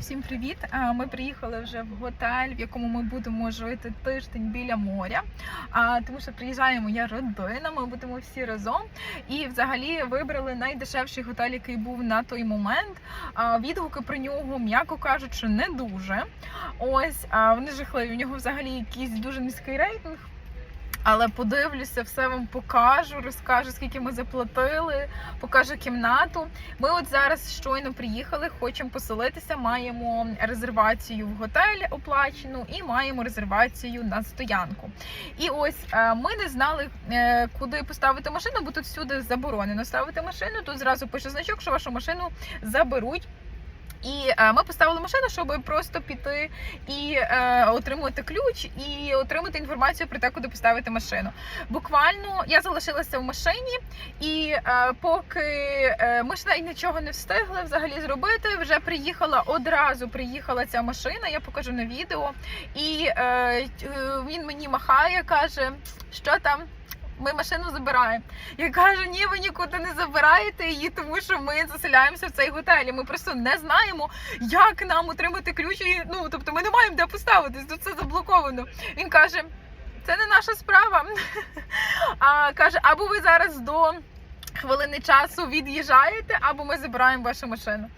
Всім привіт! Ми приїхали вже в готель, в якому ми будемо жити тиждень біля моря. Тому що приїжджає моя родина, ми будемо всі разом. І взагалі вибрали найдешевший готель, який був на той момент. Відгуки про нього, м'яко кажучи, не дуже. Ось вони жахливі. У нього взагалі якийсь дуже низький рейтинг. Але подивлюся, все вам покажу, розкажу, скільки ми заплатили, покажу кімнату. Ми от зараз щойно приїхали, хочемо поселитися. Маємо резервацію в готель оплачену і маємо резервацію на стоянку. І ось е, ми не знали, е, куди поставити машину, бо тут всюди заборонено ставити машину. Тут зразу пише значок, що вашу машину заберуть. І е, ми поставили машину, щоб просто піти і е, отримувати ключ і отримати інформацію про те, куди поставити машину. Буквально я залишилася в машині, і е, поки ми ж нічого не встигли взагалі зробити, вже приїхала одразу. Приїхала ця машина. Я покажу на відео, і він мені махає, каже, що там. Ми машину забираємо. Я кажу, ні, ви нікуди не забираєте її, тому що ми заселяємося в цей готель. і Ми просто не знаємо, як нам отримати ключ. І, ну тобто, ми не маємо де поставитись, тут все заблоковано. Він каже: це не наша справа. А каже, або ви зараз до. Хвилини часу від'їжджаєте, або ми забираємо вашу машину.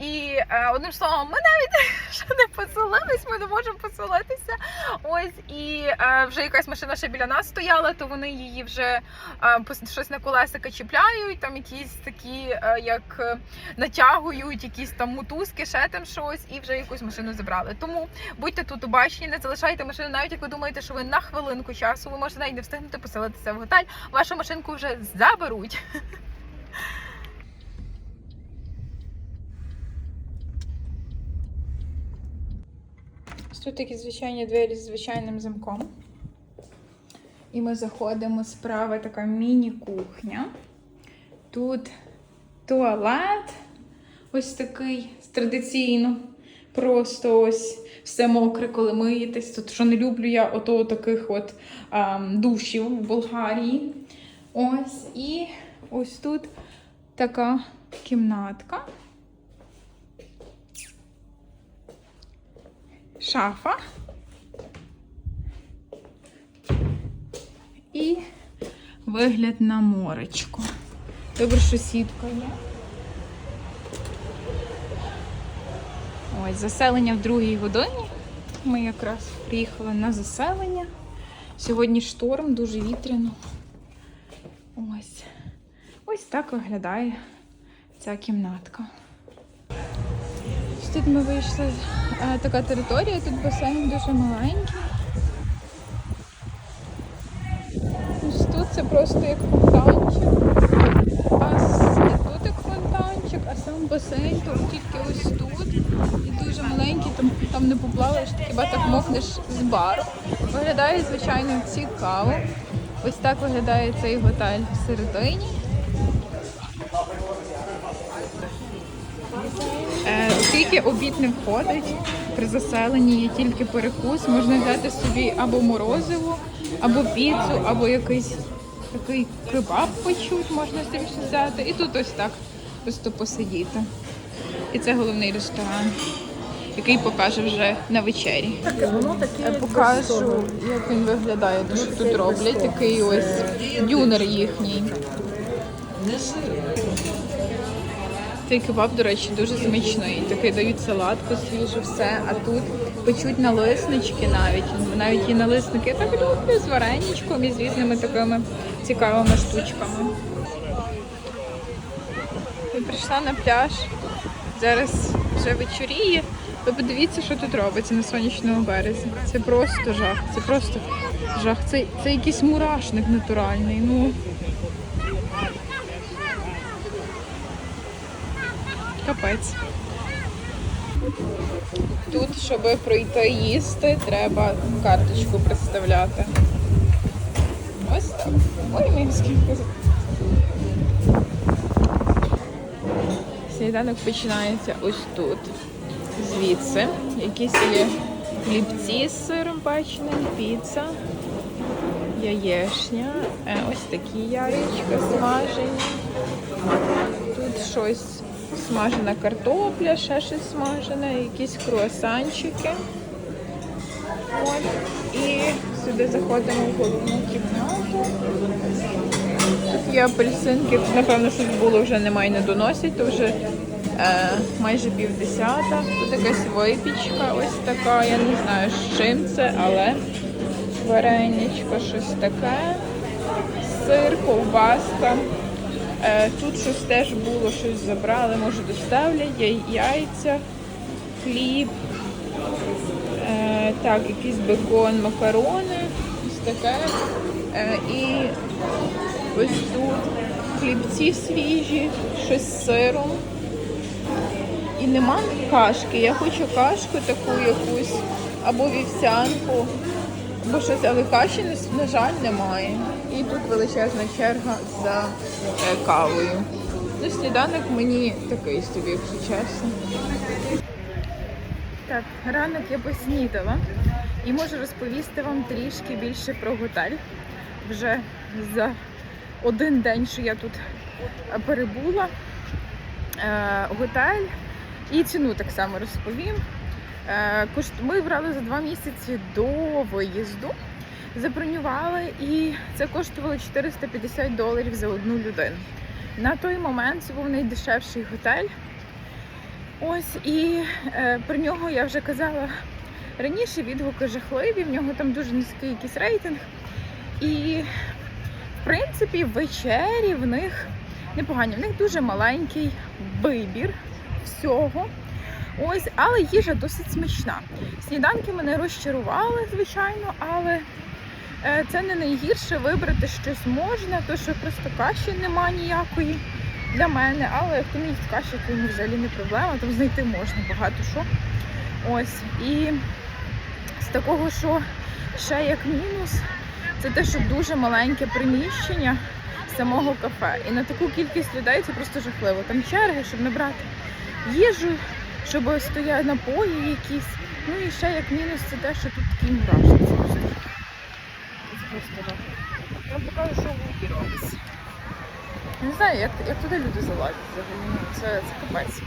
І е, одним словом, ми навіть ще не поселились, ми не можемо поселитися. Ось і е, вже якась машина ще біля нас стояла, то вони її вже е, щось на колесика чіпляють, там якісь такі, е, як е, натягують, якісь там мотузки, ще там щось, і вже якусь машину забрали. Тому будьте тут обачні, не залишайте машину, навіть як ви думаєте, що ви на хвилинку часу, ви можете навіть не встигнути поселитися в готель. Вашу машинку вже заберуть. Тут такі звичайні двері з звичайним замком. І ми заходимо справа така міні-кухня. Тут туалет ось такий традиційно. Просто ось все мокре, коли миєтесь. Тут що не люблю я ото таких от ем, душів в Болгарії. Ось і ось тут така кімнатка. Шафа. І вигляд на моречко. Добре, що сітка є. Ось, заселення в другій годині. Ми якраз приїхали на заселення. Сьогодні шторм, дуже вітряно. Ось. Ось так виглядає ця кімнатка. Тут ми вийшли. е, Така територія, тут басейн дуже маленький. Ось тут це просто як фонтанчик. А тут як фонтанчик, а сам басейн тут тільки ось тут. І дуже маленький, там, там не поплаваєш, ти хіба так мокнеш з бару. Виглядає, звичайно, цікаво. Ось так виглядає цей готель всередині. Е, Оскільки обід не входить, при заселенні є тільки перекус, можна взяти собі або морозиво, або піцу, або якийсь такий кебаб почуть, можна собі ще взяти. І тут ось так просто посидіти. І це головний ресторан, який покаже вже на вечері. Я покажу, як він виглядає, те, що тут роблять. Такий ось дюнер їхній. Цей кебаб, до речі, дуже смачний. Такий дають салатку свіжу, все. А тут печуть налиснички навіть. Навіть і налисники так люблю з вареничком і з різними такими цікавими штучками. Я прийшла на пляж. Зараз вже вечоріє. Ви подивіться, що тут робиться на сонячному березі. Це просто жах. Це просто жах. Це, це якийсь мурашник натуральний. Ну. Капець. Тут, щоб пройти їсти, треба карточку представляти. Ось так. Ой, мій скільки. Сніданок починається ось тут. Звідси. Якісь є хлібці з сиром печеним, піца, яєшня, е, ось такі яєчка смажені. Тут щось смажена картопля, ще щось смажене, якісь круасанчики. От. І сюди заходимо в головну кімнату. Тут є апельсинки, напевно, щось було вже немає, не доносять, то вже е, майже півдесята. Тут якась випічка, ось така. Я не знаю, з чим це, але вареничко, щось таке. Сир, ковбаска. Е, тут щось теж було, щось забрали, може доставлять, є яйця, хліб. Е, так, якийсь бекон, макарони, ось таке. Е, і ось тут хлібці свіжі, щось з сиром. І нема кашки. Я хочу кашку таку якусь, або вівсянку, або щось, але каші, на- на жаль, немає. Тут величезна черга за е, кавою. Ну, сніданок мені такий собі, якщо чесно. Так, ранок я поснідала і можу розповісти вам трішки більше про готель. Вже за один день, що я тут е, перебула. Е, готель і ціну так само розповім. Е. Ми брали за два місяці до виїзду, забронювали, і це коштувало 450 доларів за одну людину. На той момент це був найдешевший готель. Ось і е, про нього я вже казала раніше. Відгуки жахливі. В нього там дуже низький якийсь рейтинг. І в принципі вечері в них непогані. В них дуже маленький вибір всього. Ось, але їжа досить смачна. Сніданки мене розчарували, звичайно, але це не найгірше вибрати щось можна, то що просто каші нема ніякої для мене. Але хто їсть каші, то йому взагалі не проблема, там знайти можна багато що. Ось. І з такого, що ще як мінус, це те, що дуже маленьке приміщення самого кафе. І на таку кількість людей це просто жахливо. Там черги, щоб набрати їжу, щоб стояти напої якісь. Ну і ще як мінус це те, що тут такий мурашник. Це. Я покажу, що в Луки робиться. Не знаю, як, як туди люди залазять взагалі. Ну, це, це капець.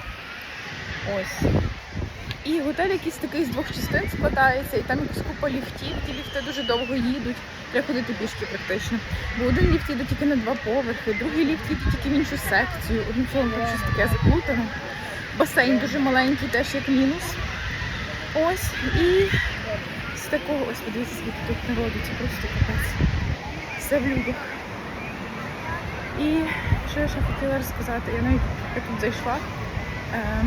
Ось. І готель якийсь такий з двох частин складається, і там якась купа ліфтів, ті ліфти дуже довго їдуть. Треба ходити пішки практично. Бо один ліфт їде тільки на два поверхи, другий ліфт їде тільки в іншу секцію. Одним словом, там щось таке заплутане. Басейн дуже маленький, теж як мінус. Ось. І з такого, ось подивіться, скільки тут народу, це просто капець. Все в людях. І що я ще хотіла розказати, я навіть я тут зайшла. Е,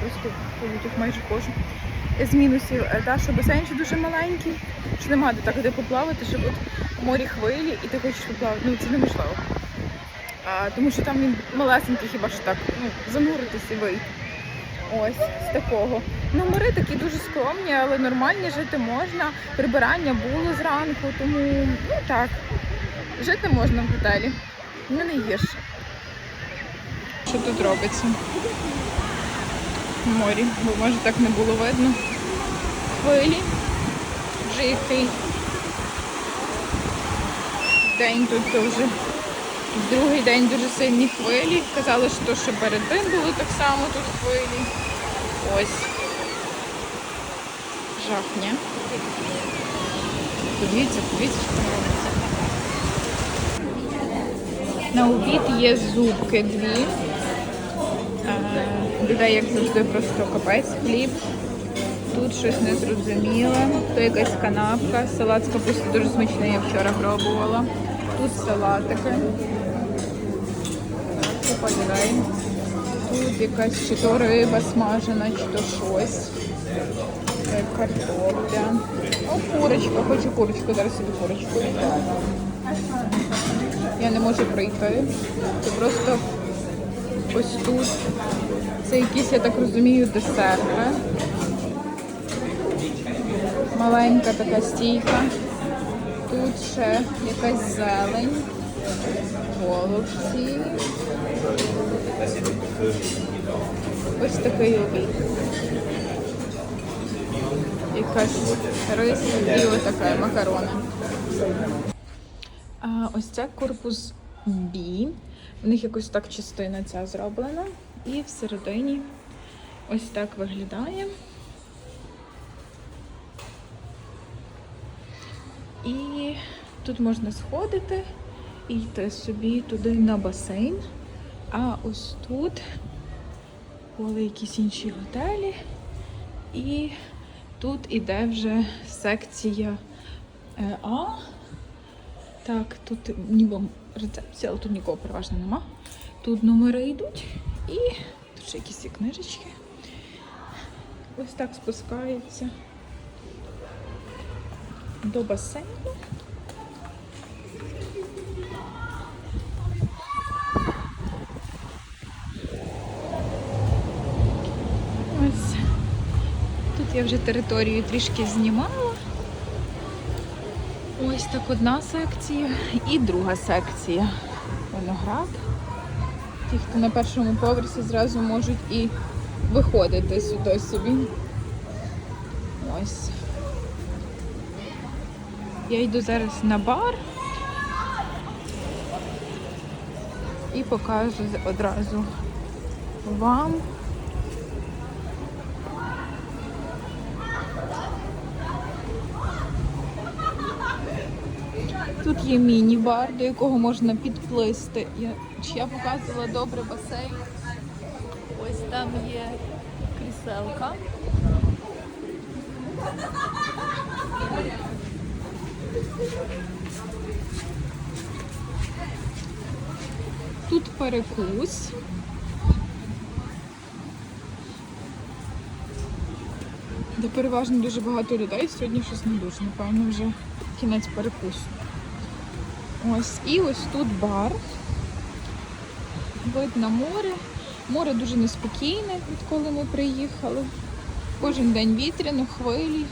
просто по людях майже кожен. З мінусів, е, та, що басейн дуже маленький, що немає де так де поплавати, щоб от в морі хвилі і ти хочеш поплавати. Ну це неможливо. А, тому що там він малесенький, хіба що так, ну, зануритися і вийти. Ось з такого. Номери такі дуже скромні, але нормальні жити можна. Прибирання було зранку, тому ну так, жити можна в готелі. Не найгірше. Що тут робиться? Морі, бо може так не було видно. Хвилі. Вже який день тут то вже другий день дуже сильні хвилі. Казали, що, що перед тим було так само тут хвилі. Ось. Жах, ні? Подивіться, подивіться, що робиться. На обід є зубки дві. Людей, як завжди, просто капець хліб. Тут щось незрозуміле. То якась канапка. Салат з капусти дуже смачний, я вчора пробувала. Тут салатики. Людей. Тут якась чи то риба смажена, чи то щось. Е, Картопля. О, курочка, хочу курочку, зараз собі курочку. візьму. Я не можу пройти. Це просто ось тут. Це якісь, я так розумію, десерти. Маленька така стійка. Тут ще якась зелень, голубці. Ось такий обід. Якась рис і отака макарони. А, ось це корпус B. У них якось так частина ця зроблена. І всередині ось так виглядає. І тут можна сходити і йти собі туди на басейн. А ось тут були якісь інші готелі. І тут іде вже секція е, А. Так, тут ніби рецепція, але тут нікого переважно нема. Тут номери йдуть і тут ще якісь книжечки. Ось так спускається до басейну. Я вже територію трішки знімала. Ось так одна секція і друга секція. Виноград. Ті, хто на першому поверсі зразу можуть і виходити сюди собі. Ось. Я йду зараз на бар і покажу одразу вам. Тут є міні-бар, до якого можна підплисти. Я, чи я показувала добре басейн. Ось там є кріселка. Тут перекус. Де переважно дуже багато людей. Сьогодні щось не дуже, напевно, вже кінець перекусу. Ось, і ось тут бар. Вид на море. Море дуже неспокійне, відколи ми приїхали. Кожен день вітряно, хвилі.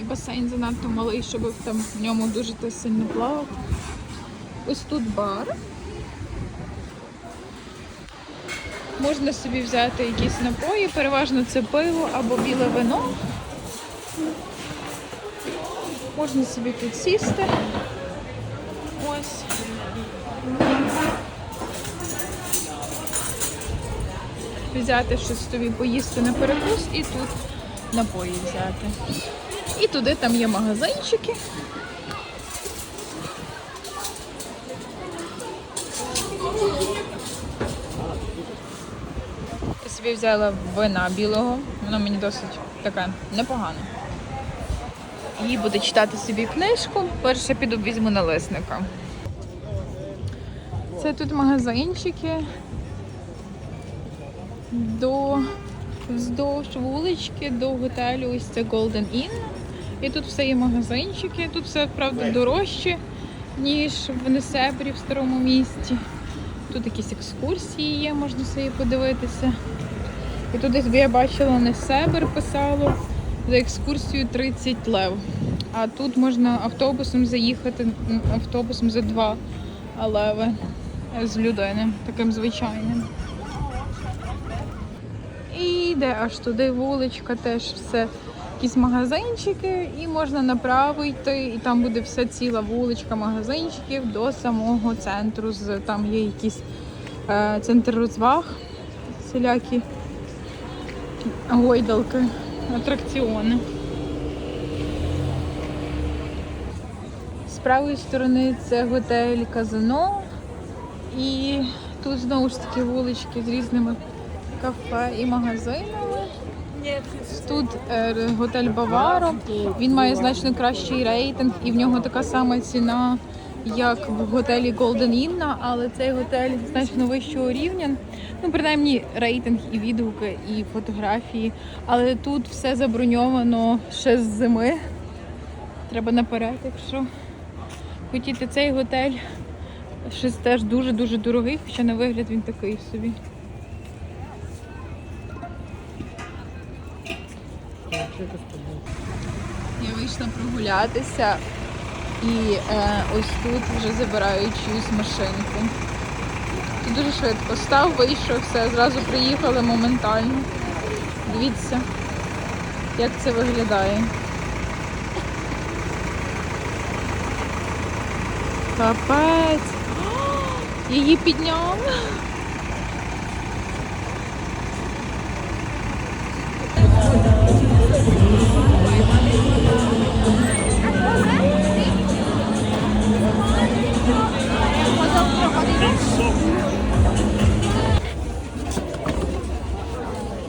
І басейн занадто малий, щоб там в ньому дуже сильно плавати. Ось тут бар. Можна собі взяти якісь напої, переважно це пиво або біле вино. Можна собі тут сісти. Ось. Взяти щось собі поїсти на перекус і тут напої взяти. І туди там є магазинчики. Я собі взяла вина білого, воно мені досить таке непогане. І буду читати собі книжку. Перше піду візьму налисника. Це тут магазинчики до вздовж вулички до готелю. Ось це Golden Inn. І тут все є магазинчики. Тут все, правда, дорожче, ніж в Несебрі в старому місті. Тут якісь екскурсії є, можна собі подивитися. І тут десь би я бачила Несебр писало за екскурсію 30 лев. А тут можна автобусом заїхати, автобусом за 2 леви з людини, таким звичайним. І йде аж туди вуличка, теж все. Якісь магазинчики, і можна направо йти, і там буде вся ціла вуличка магазинчиків до самого центру. Там є якийсь е, центр розваг, всілякі гойдалки, атракціони. З правої сторони це готель Казино. І тут знову ж таки вулички з різними кафе і магазинами. Тут е, готель Баваро. Він має значно кращий рейтинг, і в нього така сама ціна, як в готелі Golden Inn, але цей готель значно вищого рівня. Ну, принаймні, рейтинг і відгуки, і фотографії. Але тут все заброньовано ще з зими. Треба наперед, якщо хотіти цей готель. Щось теж дуже-дуже дорогий, хоча на вигляд він такий собі. Я вийшла прогулятися і е, ось тут вже забирають чиюсь машинку. Тут дуже швидко став, вийшов, все, зразу приїхали моментально. Дивіться, як це виглядає. Капець. Її підняв.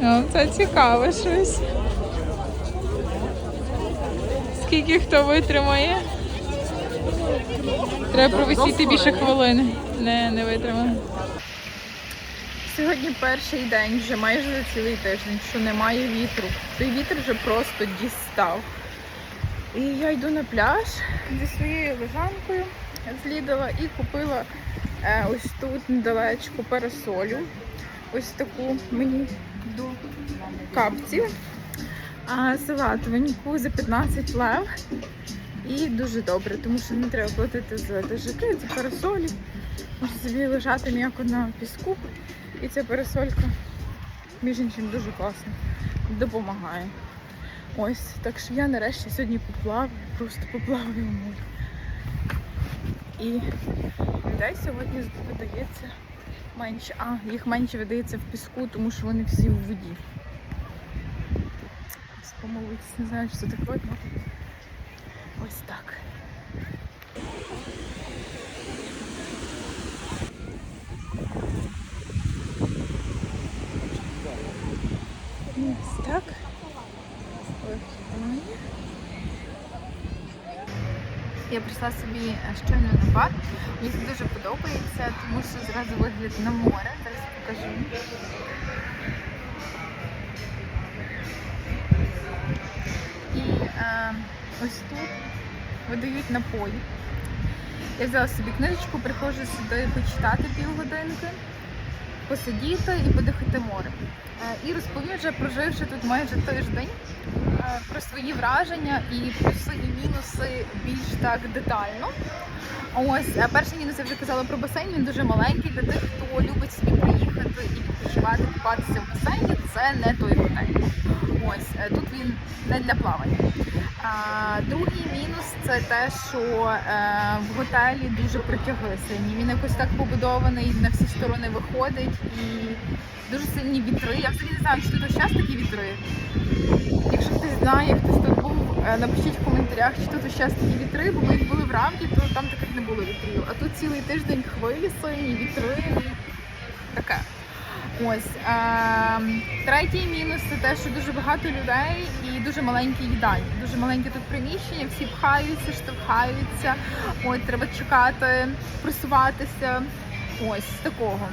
Ну, це цікаво щось. Скільки хто витримає? Треба провисіти більше хвилини. Не, не витримаю. Сьогодні перший день, вже майже за цілий тиждень, що немає вітру. Той вітер вже просто дістав. І я йду на пляж зі своєю лежанкою злідала і купила е, ось тут недалечко парасолю. Ось таку мені до капців. А салатовеньку за 15 лев. І дуже добре, тому що не треба платити за дежики, за парасолі. Можна собі лежати м'яко на піску. І ця парасолька, між іншим, дуже класно. Допомагає. Ось, так що я нарешті сьогодні поплаваю, просто поплаваю в морі. І людей сьогодні видається менше. А, їх менше видається в піску, тому що вони всі в воді. Ось Помолитися, не знаю, що це так видно. Ось так. Ось так. Я прийшла собі е, щойно на бар. Мені це дуже подобається, тому що зразу вигляд на море. Зараз покажу. І е, ось тут видають напої. Я взяла собі книжечку, приходжу сюди почитати півгодинки, посидіти і подихати море. Е, І розповім вже, проживши тут майже тиждень, е, про свої враження і плюси і мінуси більш так детально. Ось, а перший мінус я вже казала про басейн, він дуже маленький для тих, хто любить собі приїхати і відпочивати, купатися в басейні. Це не той готель. Ось е, тут він не для плавання. А, другий мінус це те, що е, в готелі дуже протяги сильні. Він якось так побудований, на всі сторони виходить і дуже сильні вітри. Я взагалі не знаю, чи тут зараз такі вітри. Якщо хтось знає, хтось тут е, напишіть в коментарях, чи тут зараз такі вітри, бо ми були в рамки, то там таких не було вітрів. А тут цілий тиждень хвилі сильні, вітри таке. Ось е, третій мінус це те, що дуже багато людей і дуже маленькі їдальні. Дуже маленьке тут приміщення, всі пхаються, штовхаються. От треба чекати, просуватися. Ось такого.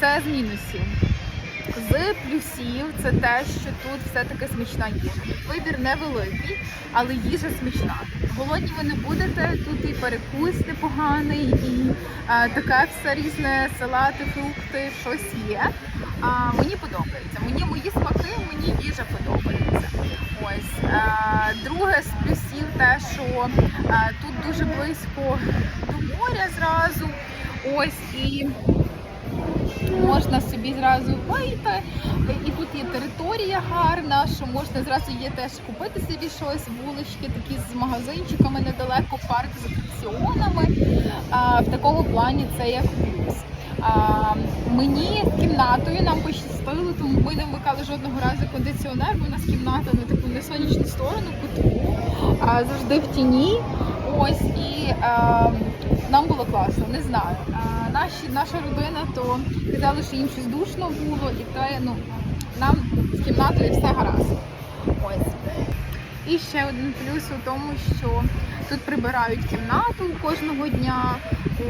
Це з мінусів. З плюсів це те, що тут все-таки смачна їжа. Вибір невеликий, але їжа смачна. Голодні ви не будете, тут і перекус непоганий, і е, таке все різне, салати, фрукти, щось є. А, мені подобається. Мені мої смаки, мені їжа подобається. Ось е, друге з плюсів те, що е, тут дуже близько до моря зразу. Ось і можна собі зразу вийти. І тут є територія гарна, що можна зразу є теж купити собі щось, вулички такі з магазинчиками недалеко, парк з атракціонами. А, в такому плані це як плюс. А, мені кімнатою нам пощастило, тому ми не вмикали жодного разу кондиціонер, бо у нас кімната на таку не сонячну сторону, кутку, а завжди в тіні. Ось і а, нам було класно, не знаю. Наші, наша родина то казали, що їм щось душно було, і те, ну нам з кімнатою все гаразд. Ось. І ще один плюс у тому, що тут прибирають кімнату кожного дня,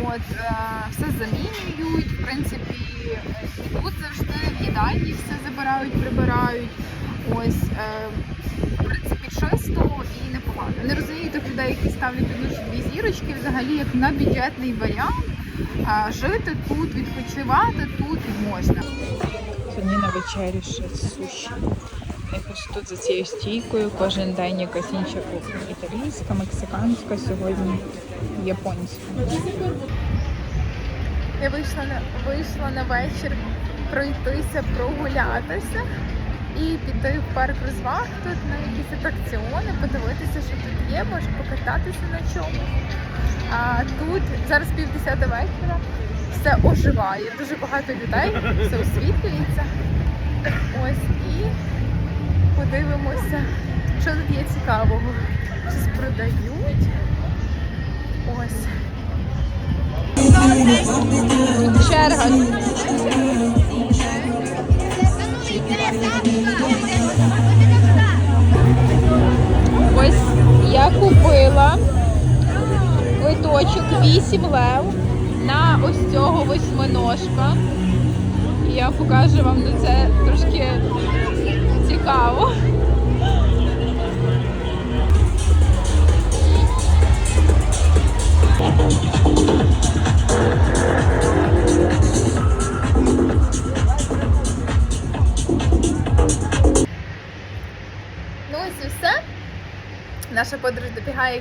от е, все замінюють. В принципі, і тут завжди в їдальні все забирають, прибирають. Ось е, в принципі чисто і непогано. Не розумію тих людей, які ставлять одну чи дві зірочки, взагалі як на бюджетний варіант. А жити тут, відпочивати тут можна. Сьогодні на вечері ще суші. Якось тут за цією стійкою кожен день якась інша кухня. Італійська, мексиканська, сьогодні японська. Я вийшла на вийшла на вечір пройтися, прогулятися і піти в парк розваг тут на якісь атракціони, подивитися, що тут є, може покататися на чому. А тут зараз півдесята вечора, все оживає, дуже багато людей, все освітлюється. Ось і подивимося, що тут є цікавого. Щось продають. Ось. Черга. Ось я купила квиточок 8 лев на ось цього восьминожка. Я покажу вам на це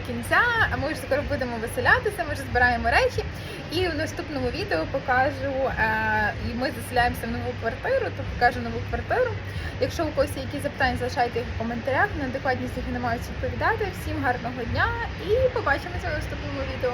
кінця, а ми вже скоро будемо веселятися, ми вже збираємо речі. І в наступному відео покажу, е, і ми заселяємося в нову квартиру, то покажу нову квартиру. Якщо у когось є якісь запитання, залишайте їх в коментарях. На адекватність їх не мають відповідати. Всім гарного дня і побачимося в наступному відео.